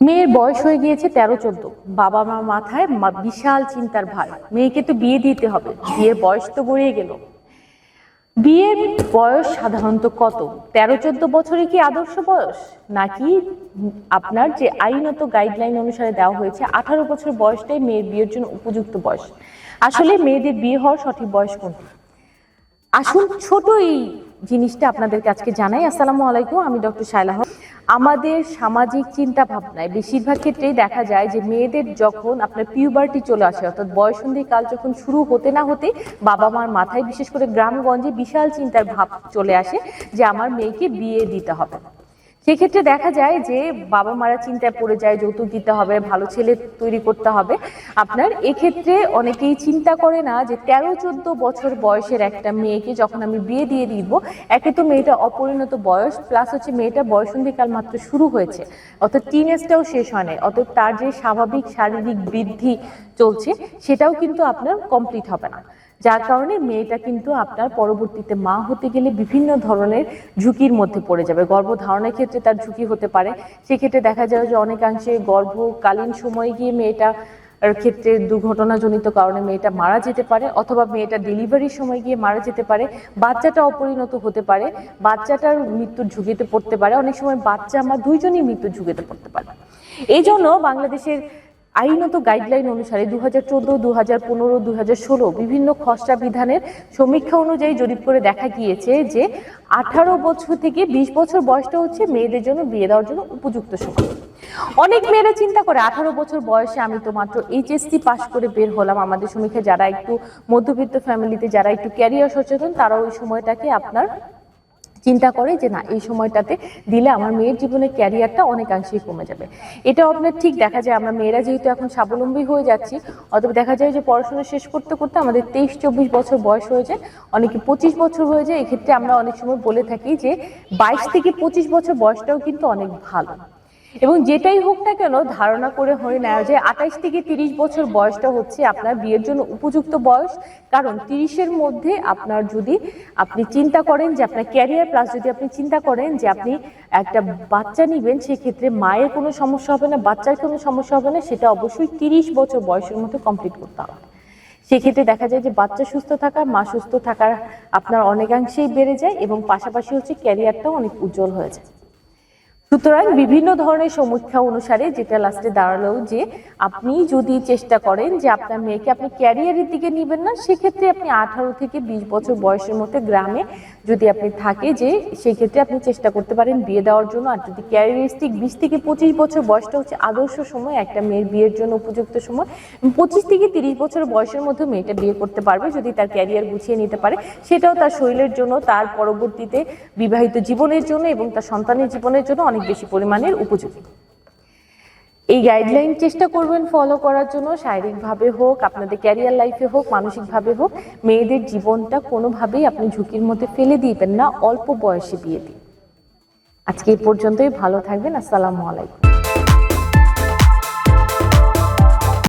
মেয়ের বয়স হয়ে গিয়েছে তেরো চোদ্দ। বাবা মার মাথায় বিশাল চিন্তার ভার। মেয়েকে তো বিয়ে দিতে হবে। বিয়ের বয়স তো গড়িয়ে গেল। বিয়ের বয়স সাধারণত কত? তেরো চোদ্দ বছরে কি আদর্শ বয়স? নাকি আপনার যে আইনত গাইডলাইন অনুসারে দেওয়া হয়েছে আঠারো বছর বয়সটাই মেয়ের বিয়ের জন্য উপযুক্ত বয়স। আসলে মেয়েদের বিয়ে হওয়ার সঠিক বয়স কোনটা? আসুন ছোট এই জিনিসটা আপনাদেরকে আজকে জানাই। আসসালামু আলাইকুম, আমি ডক্টর শায়লাহ আমাদের সামাজিক চিন্তা ভাবনায় বেশিরভাগ ক্ষেত্রেই দেখা যায় যে মেয়েদের যখন আপনার পিউবার্টি চলে আসে, অর্থাৎ বয়সন্ধি কাল যখন শুরু হতে না হতে বাবা মার মাথায় বিশেষ করে গ্রামগঞ্জে বিশাল চিন্তার ভাব চলে আসে যে আমার মেয়েকে বিয়ে দিতে হবে। সেক্ষেত্রে দেখা যায় যে বাবা মারা চিন্তায় পড়ে যায়, যৌতুক দিতে হবে, ভালো ছেলে তৈরি করতে হবে। আপনার এক্ষেত্রে অনেকেই চিন্তা করে না যে তেরো, চোদ্দ বছর বয়সের একটা মেয়েকে যখন আমি বিয়ে দিয়ে দিব, একে তো মেয়েটা অপরিণত বয়স প্লাস হচ্ছে মেয়েটা বয়সন্ধিকাল মাত্র শুরু হয়েছে। অর্থাৎ টিনেজটাও শেষ হয় নাই অর্থাৎ তার যে স্বাভাবিক শারীরিক বৃদ্ধি চলছে, সেটাও কিন্তু আপনার কমপ্লিট হবে না। যার কারণে মেয়েটা কিন্তু আপনার পরবর্তীতে মা হতে গেলে বিভিন্ন ধরনের ঝুঁকির মধ্যে পড়ে যাবে। গর্ভধারণের ক্ষেত্রে তার ঝুঁকি হতে পারে। সেক্ষেত্রে দেখা যায় যে অনেকাংশে গর্ভকালীন সময়ে গিয়ে মেয়েটা ক্ষেত্রে দুর্ঘটনাজনিত কারণে মেয়েটা মারা যেতে পারে অথবা মেয়েটা ডেলিভারির সময় গিয়ে মারা যেতে পারে। বাচ্চাটা অপরিণত হতে পারে। বাচ্চাটার মৃত্যুর ঝুঁকিতে পড়তে পারে। অনেক সময় বাচ্চা আমার দুইজনই মৃত্যুর ঝুঁকিতে পড়তে পারে। এই জন্য বাংলাদেশের আইনত গাইডলাইন অনুসারে দু হাজার চোদ্দ দু হাজার পনেরো দু হাজার ষোলো বিভিন্ন খসড়া বিধানের সমীক্ষা অনুযায়ী জরিপ করে দেখা গিয়েছে যে আঠারো বছর থেকে বিশ বছর বয়সটা হচ্ছে মেয়েদের জন্য বিয়ে দেওয়ার জন্য উপযুক্ত সময়। অনেক মেয়েরা চিন্তা করে, আঠারো বছর বয়সে আমি তো মাত্র এইচএসসি পাশ করে বের হলাম আমাদের সমীক্ষা যারা একটু মধ্যবিত্ত ফ্যামিলিতে যারা একটু ক্যারিয়ার সচেতন তারা ওই সময়টাকে আপনার চিন্তা করে যে না, এই সময়টাতে দিলে আমার মেয়ের জীবনের ক্যারিয়ারটা অনেকাংশেই কমে যাবে। এটাও আপনার ঠিক দেখা যায়, আমরা মেয়েরা যেহেতু এখন স্বাবলম্বী হয়ে যাচ্ছি অথবা দেখা যায় যে পড়াশোনা শেষ করতে করতে আমাদের তেইশ চব্বিশ বছর বয়স হয়ে যায়, অনেকে পঁচিশ বছর হয়ে যায়, এক্ষেত্রে আমরা অনেক সময় বলে থাকি যে বাইশ থেকে পঁচিশ বছর বয়সটাও কিন্তু অনেক ভালো। এবং যেটাই হোক না কেন ধারণা করে হয়ে নেওয়া যে আঠাইশ থেকে তিরিশ বছর বয়সটা হচ্ছে আপনার বিয়ের জন্য উপযুক্ত বয়স। কারণ তিরিশের মধ্যে আপনার যদি আপনি চিন্তা করেন যে আপনার ক্যারিয়ার প্লাস যদি আপনি চিন্তা করেন যে আপনি একটা বাচ্চা নিবেন, সেক্ষেত্রে মায়ের কোনো সমস্যা হবে না, বাচ্চার কোনো সমস্যা হবে না, সেটা অবশ্যই তিরিশ বছর বয়সের মধ্যে কমপ্লিট করতে হবে। সেক্ষেত্রে দেখা যায় যে বাচ্চা সুস্থ থাকা, মা সুস্থ থাকার আপনার অনেকাংশেই বেড়ে যায় এবং পাশাপাশি হচ্ছে ক্যারিয়ারটাও অনেক উজ্জ্বল হয়ে যায়। সুতরাং বিভিন্ন ধরনের সমীক্ষা অনুসারে যেটা লাস্টে দাঁড়াল যে আপনি যদি চেষ্টা করেন যে আপনার মেয়েকে আপনি ক্যারিয়ারের দিকে নেবেন না, সেক্ষেত্রে আপনি আঠারো থেকে বিশ বছর বয়সের মধ্যে গ্রামে যদি আপনি থাকে যে সেক্ষেত্রে আপনি চেষ্টা করতে পারেন বিয়ে দেওয়ার জন্য। আর যদি ক্যারিয়ারিস্টিক বিশ থেকে পঁচিশ বছর বয়সটা হচ্ছে আদর্শ সময়, একটা মেয়ের বিয়ের জন্য উপযুক্ত সময় পঁচিশ থেকে তিরিশ বছর বয়সের মধ্যে মেয়েটা বিয়ে করতে পারবে যদি তার ক্যারিয়ার গুছিয়ে নিতে পারে। সেটাও তার শরীরের জন্য, তার পরবর্তীতে বিবাহিত জীবনের জন্য এবং তার সন্তানের জীবনের জন্য অনেক বেশি পরিমাণের উপযোগী। এই গাইডলাইন চেষ্টা করবেন ফলো করার জন্য, শারীরিকভাবে হোক, আপনাদের ক্যারিয়ার লাইফে হোক, মানসিকভাবে হোক, মেয়েদের জীবনটা কোনোভাবেই আপনি ঝুঁকির মধ্যে ফেলে দিবেন না, অল্প বয়সে বিয়ে দিয়ে। আজকে এই পর্যন্তই, ভালো থাকবেন, আসসালামু আলাইকুম।